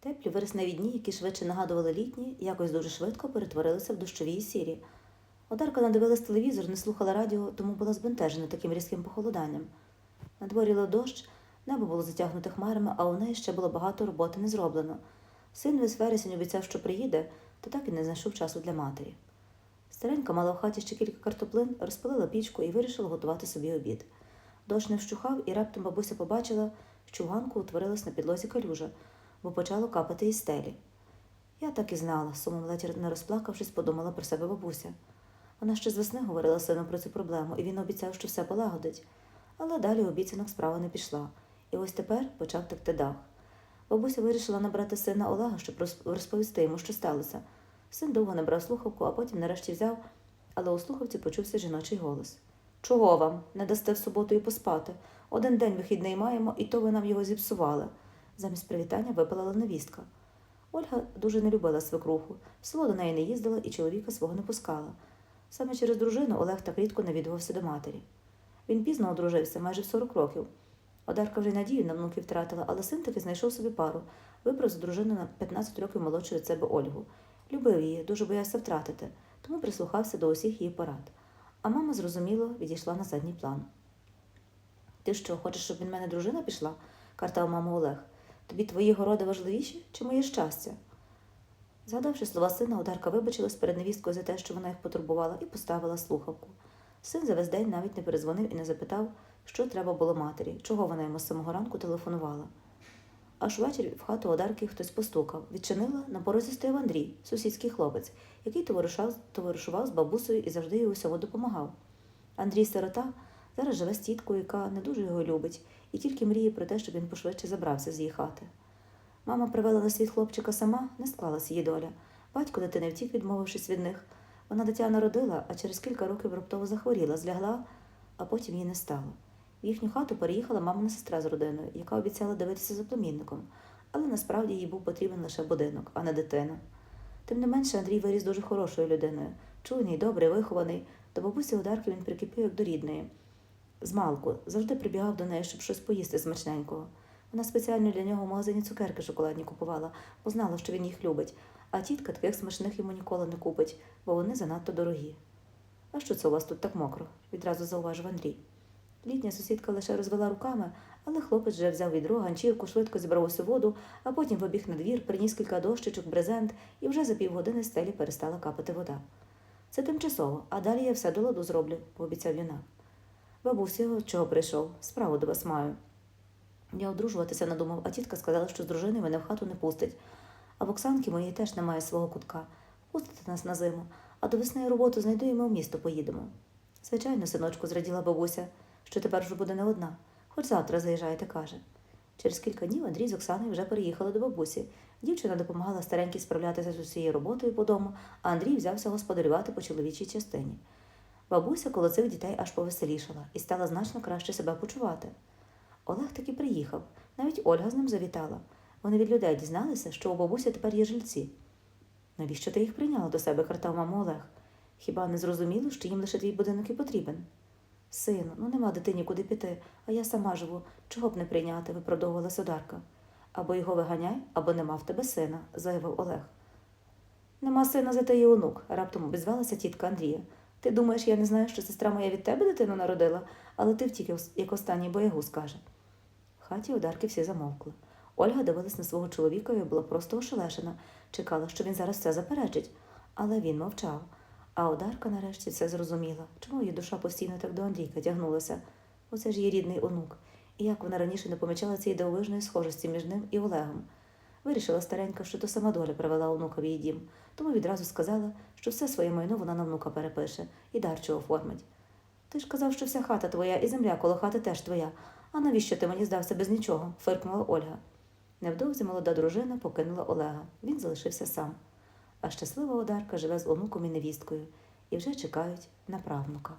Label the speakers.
Speaker 1: Теплі вересневі дні, які швидше нагадували літні, якось дуже швидко перетворилися в дощові і сірі. Одарка надивилась телевізор, не слухала радіо, тому була збентежена таким різким похолоданням. На дворі лив дощ, небо було затягнуте хмарами, а у неї ще було багато роботи не зроблено. Син весь вересень обіцяв, що приїде, та так і не знайшов часу для матері. Старенька мала в хаті ще кілька картоплин, розпалила пічку і вирішила готувати собі обід. Дощ не вщухав, і раптом бабуся побачила, що в ганку утворилась на підлозі калюжа, бо почало капати із стелі. Я так і знала, сумом ледь не розплакавшись, подумала про себе бабуся. Вона ще з весни говорила сину про цю проблему, і він обіцяв, що все полагодить. Але далі обіцянок справа не пішла, і ось тепер почав текти дах. Бабуся вирішила набрати сина Олега, щоб розповісти йому, що сталося. Син довго не брав слухавку, а потім нарешті взяв, але у слухавці почувся жіночий голос. Чого вам? Не дасте в суботу і поспати. Один день вихідний маємо, і то ви нам його зіпсували. Замість привітання випалила невістка. Ольга дуже не любила свекруху, село до неї не їздила і чоловіка свого не пускала. Саме через дружину Олег так рідко навідувався до матері. Він пізно одружився, майже в 40 років. Одарка вже надію на внуків втратила, але син таки знайшов собі пару, вибрав за дружину на 15 років молодшу від себе Ольгу. Любив її, дуже боявся втратити, тому прислухався до усіх її порад. А мама, зрозуміло, відійшла на задній план. Ти що, хочеш, щоб від мене дружина пішла? картав маму Олег. Тобі твої городи важливіші чи моє щастя? Згадавши слова сина, Одарка вибачилась перед невісткою за те, що вона їх потурбувала, і поставила слухавку. Син за весь день навіть не перезвонив і не запитав, що треба було матері, чого вона йому з самого ранку телефонувала. Аж ввечері в хату Одарки хтось постукав. Відчинила, на порозі стояв Андрій, сусідський хлопець, який товаришував з бабусею і завжди їй у всьому допомагав. Андрій сирота зараз живе з тіткою, яка не дуже його любить, і тільки мріє про те, щоб він пошвидше забрався з її хати. Мама привела на світ хлопчика сама, не склалась її доля. Батько дитини втік, відмовившись від них. Вона дитя народила, а через кілька років раптово захворіла, злягла, а потім її не стало. В їхню хату переїхала мамина сестра з родиною, яка обіцяла дивитися за племінником, але насправді їй був потрібен лише будинок, а не дитина. Тим не менше, Андрій виріс дуже хорошою людиною, чуйний, добрий, вихований. До бабусі Одарки він прикипів як до рідної. Змалку завжди прибігав до неї, щоб щось поїсти смачненького. Вона спеціально для нього в магазині цукерки шоколадні купувала, бо знала, що він їх любить, а тітка таких смачних йому ніколи не купить, бо вони занадто дорогі. А що це у вас тут так мокро? відразу зауважив Андрій. Літня сусідка лише розвела руками, але хлопець вже взяв відро, ганчірку, швидко зібрав усю воду, а потім вибіг на двір, приніс кілька дощечок, брезент, і вже за півгодини стелі перестала капати вода. Це тимчасово, а далі я все до ладу зроблю, пообіцяв юнак. Бабусі, чого прийшов? Справу до вас маю. Я одружуватися надумав, а тітка сказала, що з дружиною мене в хату не пустить. А в Оксанки моєї теж немає свого кутка. Пустите нас на зиму, а до весни роботу знайду і ми в місто поїдемо. Звичайно, синочку, зраділа бабуся, що тепер вже буде не одна, хоч завтра заїжджаєте, каже. Через кілька днів Андрій з Оксаною вже переїхали до бабусі. Дівчина допомагала старенькій справлятися з усією роботою по дому, а Андрій взявся господарювати по чоловічій частині. Бабуся коло цих дітей аж повеселішала і стала значно краще себе почувати. Олег таки приїхав, навіть Ольга з ним завітала. Вони від людей дізналися, що у бабусі тепер є жильці. Навіщо ти їх прийняла до себе, картав маму Олег? Хіба не зрозуміло, що їм лише твій будинок і потрібен? Сину, ну нема дитині куди піти, а я сама живу. Чого б не прийняти, виправдовувала Содарка. Або його виганяй, або нема в тебе сина, заявив Олег. Нема сина, зате є онук, раптом обізвалася тітка Андрія. Ти думаєш, я не знаю, що сестра моя від тебе дитину народила, але ти втік, як останній боягуз каже. В хаті Одарки всі замовкли. Ольга дивилась на свого чоловіка і була просто ошелешена, чекала, що він зараз все заперечить, але він мовчав. А Одарка нарешті все зрозуміла, чому її душа постійно так до Андрійка тягнулася. Оце ж її рідний онук. І як вона раніше не помічала цієї дивовижної схожості між ним і Олегом. Вирішила старенька, що то сама доля привела онука в її дім, тому відразу сказала, що все своє майно вона на внука перепише і дарчу оформить. Ти ж казав, що вся хата твоя і земля коло хати теж твоя. А навіщо ти мені здався без нічого? фиркнула Ольга. Невдовзі молода дружина покинула Олега. Він залишився сам. А щаслива Одарка живе з онуком і невісткою і вже чекають на правнука.